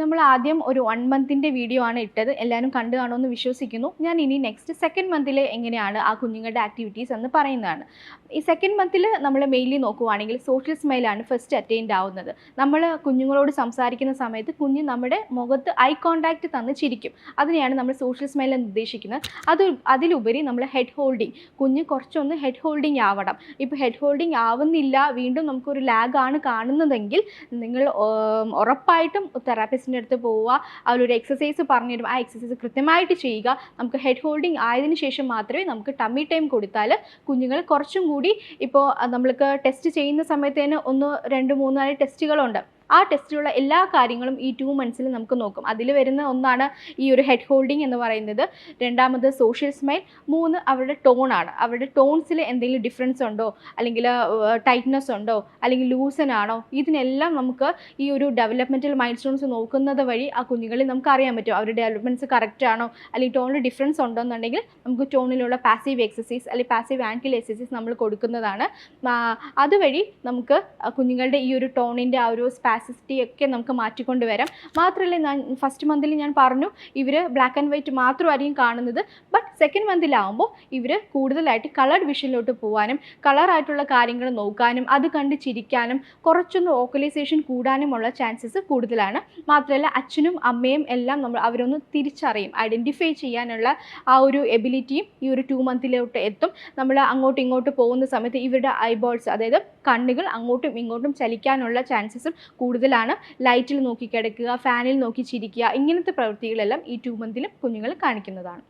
നമ്മൾ ആദ്യം ഒരു വൺ മന്തിന്റെ വീഡിയോ ആണ് ഇട്ടത്. എല്ലാവരും കണ്ടു കാണുമെന്ന് വിശ്വസിക്കുന്നു. ഞാൻ ഇനി നെക്സ്റ്റ് സെക്കൻഡ് മന്തിൽ എങ്ങനെയാണ് ആ കുഞ്ഞുങ്ങളുടെ ആക്ടിവിറ്റീസ് എന്ന് പറയുന്നതാണ്. ഈ സെക്കൻഡ് മന്തിൽ നമ്മൾ മെയിൻലി നോക്കുവാണെങ്കിൽ സോഷ്യൽ സ്മൈലാണ് ഫസ്റ്റ് അറ്റൈൻഡ് ആവുന്നത്. നമ്മൾ കുഞ്ഞുങ്ങളോട് സംസാരിക്കുന്ന സമയത്ത് കുഞ്ഞ് നമ്മുടെ മുഖത്ത് ഐ കോണ്ടാക്റ്റ് തന്ന് ചിരിക്കും. അതിനെയാണ് നമ്മൾ സോഷ്യൽ സ്മൈൽ എന്ന് ഉദ്ദേശിക്കുന്നത്. അത് അതിലുപരി നമ്മൾ ഹെഡ് ഹോൾഡിങ് കുഞ്ഞ് കുറച്ചൊന്ന് ഹെഡ് ഹോൾഡിങ് ആവണം. ഇപ്പോൾ ഹെഡ് ഹോൾഡിങ് ആവുന്നില്ല. വീണ്ടും നമുക്കൊരു ലാഗാണ് കാണുന്നതെങ്കിൽ നിങ്ങൾ ഉറപ്പായിട്ടും ഉറപ്പായിട്ടും തെറാപ്പിസ്റ്റിന്റെ അടുത്ത് പോവുക അവരൊരു എക്സസൈസ് പറഞ്ഞു തരും ആ എക്സസൈസ് കൃത്യമായിട്ട് ചെയ്യുക. നമുക്ക് ഹെഡ് ഹോൾഡിംഗ് ആയതിനു ശേഷം മാത്രമേ നമുക്ക് ടമ്മി ടൈം കൊടുത്താൽ കുഞ്ഞുങ്ങൾ കുറച്ചും കൂടി ഇപ്പോൾ നമ്മൾക്ക് ടെസ്റ്റ് ചെയ്യുന്ന സമയത്ത് തന്നെ ഒന്ന് രണ്ട് മൂന്ന് നാല് ടെസ്റ്റുകളുണ്ട് ആ ടെസ്റ്റിലുള്ള എല്ലാ കാര്യങ്ങളും ഈ ടു മന്ത്സിൽ നമുക്ക് നോക്കും. അതിൽ വരുന്ന ഒന്നാണ് ഈ ഒരു ഹെഡ് ഹോൾഡിംഗ് എന്ന് പറയുന്നത്. രണ്ടാമത് സോഷ്യൽ സ്മൈൽ മൂന്ന് അവരുടെ ടോണാണ് അവരുടെ ടോൺസിൽ എന്തെങ്കിലും ഡിഫറൻസ് ഉണ്ടോ? അല്ലെങ്കിൽ ടൈറ്റ്നസ് ഉണ്ടോ? അല്ലെങ്കിൽ ലൂസൻ ആണോ? ഇതിനെല്ലാം നമുക്ക് ഈ ഒരു ഡെവലപ്മെന്റൽ മൈൽ സ്റ്റോൺസ് നോക്കുന്നത് വഴി ആ കുഞ്ഞുങ്ങളിൽ നമുക്ക് അറിയാൻ പറ്റും. അവരുടെ ഡെവലപ്മെന്റ്സ് കറക്റ്റ് ആണോ? അല്ലെങ്കിൽ ടോണിൽ ഡിഫറൻസ് ഉണ്ടോ എന്നുണ്ടെങ്കിൽ നമുക്ക് ടോണിലുള്ള പാസീവ് എക്സസൈസ് അല്ലെങ്കിൽ പാസീവ് ആങ്കിൾ എക്സസൈസ് നമ്മൾ കൊടുക്കുന്നതാണ്. അതുവഴി നമുക്ക് കുഞ്ഞുങ്ങളുടെ ഈ ഒരു ടോണിന്റെ ആ ഒരു സ്പാസിസിറ്റി ഒക്കെ നമുക്ക് മാറ്റിക്കൊണ്ട് വരാം. മാത്രമല്ല ഫസ്റ്റ് മന്തിൽ ഞാൻ പറഞ്ഞു ഇവർ ബ്ലാക്ക് ആൻഡ് വൈറ്റ് മാത്രമായിരിക്കും കാണുന്നത്. ബട്ട് സെക്കൻഡ് മന്തിലാവുമ്പോൾ ഇവർ കൂടുതലായിട്ട് കളർഡ് വിഷനിലോട്ട് പോകാനും കളറായിട്ടുള്ള കാര്യങ്ങൾ നോക്കാനും അത് കണ്ട് ചിരിക്കാനും കുറച്ചൊന്ന് ഓക്കലൈസേഷൻ കൂടാനുമുള്ള ചാൻസസ് കൂടുതലാണ്. മാത്രമല്ല അച്ഛനും അമ്മയും എല്ലാം നമ്മൾ അവരൊന്ന് തിരിച്ചറിയും ഐഡന്റിഫൈ ചെയ്യാനുള്ള ആ ഒരു എബിലിറ്റിയും ഈ ഒരു ടു മന്തിലോട്ട് എത്തും. നമ്മൾ അങ്ങോട്ടും ഇങ്ങോട്ടും പോകുന്ന സമയത്ത് ഇവരുടെ ഐബോൾസ് അതായത് കണ്ണുകൾ അങ്ങോട്ടും ഇങ്ങോട്ടും ചലിക്കാനുള്ള ചാൻസസും കൂടുതലാണ്. ലൈറ്റിൽ നോക്കി കിടക്കുക ഫാനിൽ നോക്കി ചിരിക്കുക ഇങ്ങനത്തെ പ്രവൃത്തികളെല്ലാം ഈ ട്യൂബന്തിലും മന്തിലും കുഞ്ഞുങ്ങൾ കാണിക്കുന്നതാണ്.